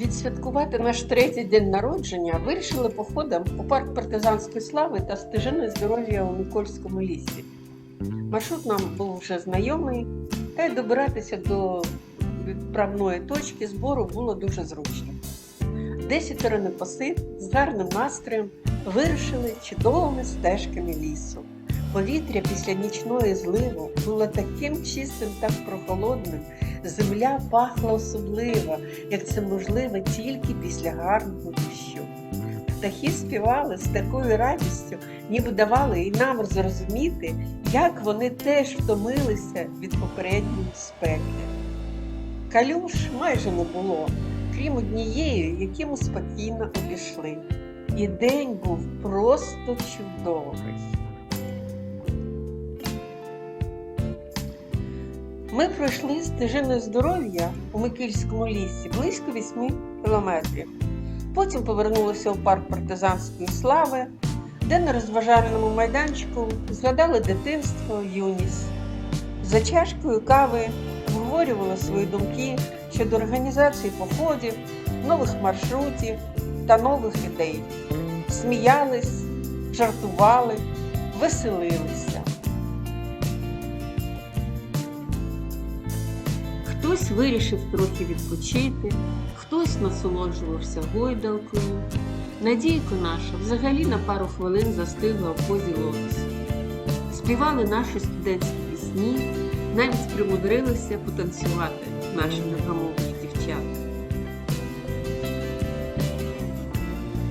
Відсвяткувати наш третій день народження вирішили походом у парк партизанської слави та стежини здоров'я у Микольському лісі. Маршрут нам був вже знайомий, та й добиратися до відправної точки збору було дуже зручно. Десятеро непосид з гарним настроєм вирушили чудовими стежками лісу. Повітря після нічної зливу було таким чистим та прохолодним, земля пахла особливо, як це можливо тільки після гарного дощу. Птахи співали з такою радістю, ніби давали і нам зрозуміти, як вони теж втомилися від попередньої спеки. Калюш майже не було, крім однієї, які ми спокійно обійшли. І день був просто чудовий. Ми пройшли стежиною здоров'я у Микільському лісі близько 8 кілометрів. Потім повернулися у парк партизанської слави, де на розважальному майданчику згадали дитинство, юність. За чашкою кави обговорювали свої думки щодо організації походів, нових маршрутів та нових ідей. Сміялись, жартували, веселилися. Хтось вирішив трохи відпочити, хтось насолоджувався гойдалкою. Надійка наша взагалі на пару хвилин застигла в позі лотосу. Співали наші студентські пісні, навіть примудрилися потанцювати наші невгамовні дівчата.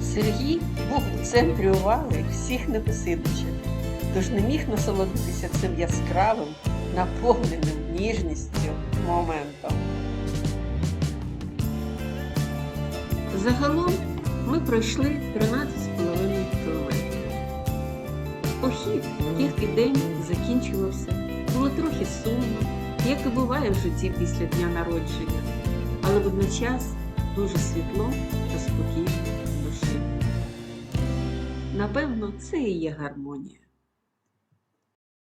Сергій був у центрі уваги всіх непосидичів, тож не міг насолодитися цим яскравим, наповненим ніжністю моментом. Загалом ми пройшли 13,5 кілометрів. Похід, і день, закінчувався. Було трохи сумно, як і буває в житті після дня народження, але водночас дуже світло та спокійно в душі. Напевно, це і є гармонія.